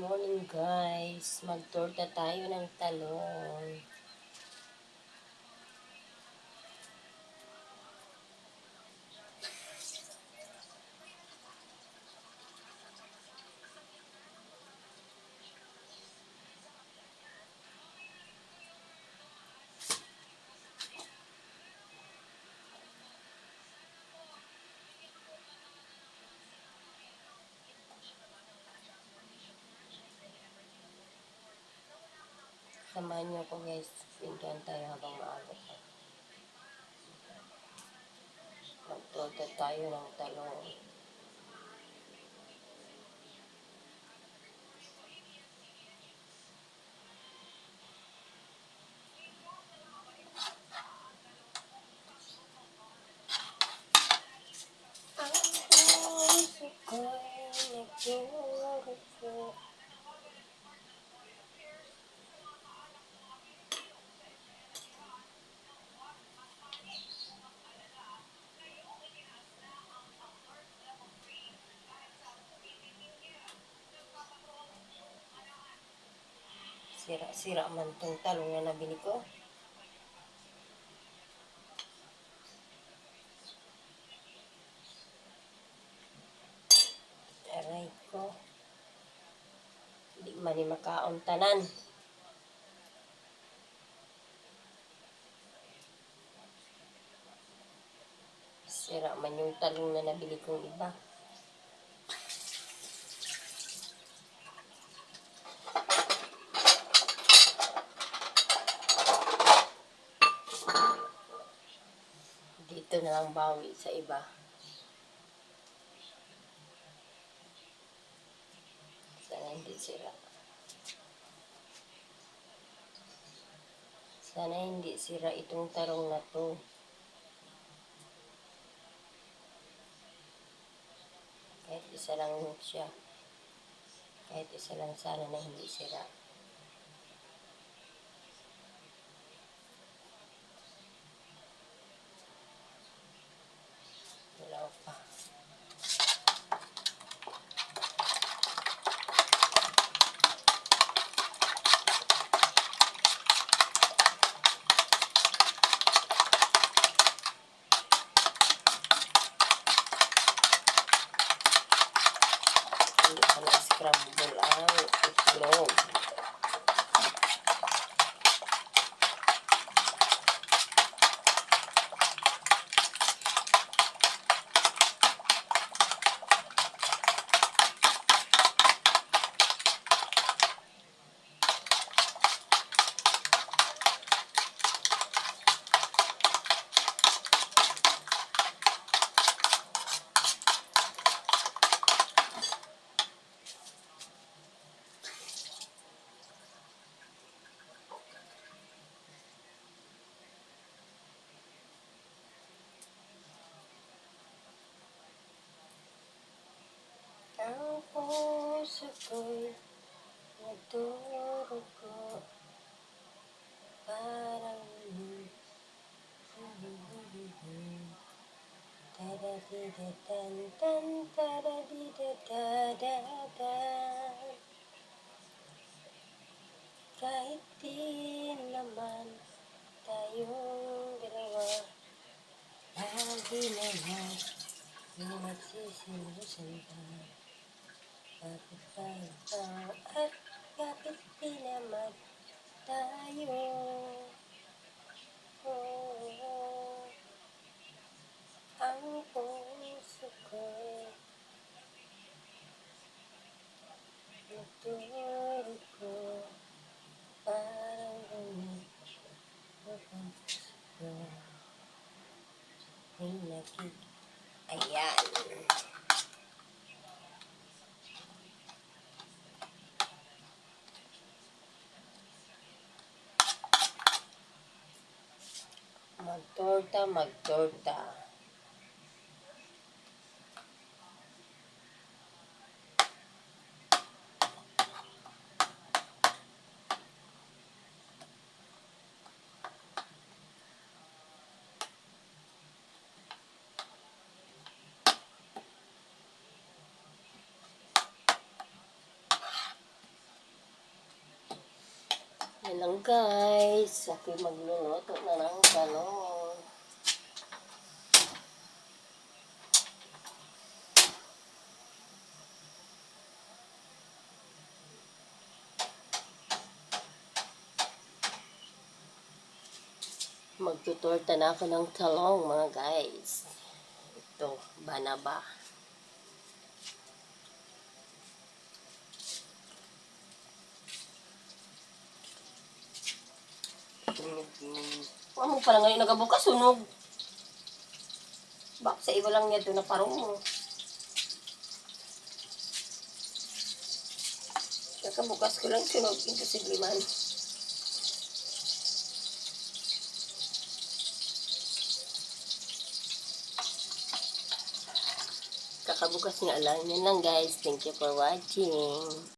morning guys. Magtorta tayo ng talong. Samahan niyo ako guys. Pintuan tayo habang maaga pa. Magtorta tayo ng talong. Ang puso ko'y nagdurugo. Sira-sira man tong talong na nabili ko. Aray ko. Hindi man ni makaon tanan. Sira man yung talong na nabili kong iba. Dito na lang bawi sa iba. Sana hindi sira. Sana hindi sira itong tarong na to. Kahit isa lang siya. Kahit isa lang sana na hindi sira. Wala pa. Hindi pa na-scramble ang itlog. Ang puso ko'y nagdurugo Parang Tadadidadan, dan, tadadidadadadan. Kahit di naman tayong dalawa Lagi na lang Nagsisilusan ka Ba at bakit di naman tayo oh, Ang puso ko Nagturo ko Parang ko. May nakik Ayan Magtorta, magtorta. Lang guys, ako magluluto na ng talong. Magtutorta na ako ng talong mga guys. Ito, banaba. Huwag mo pala ngayon nagabukas, sunog. Bak sa iba lang niya ito na parong mo. Nakabukas ko lang sunog, imposible man. Kakabukas nga lang. Yan lang guys. Thank you for watching.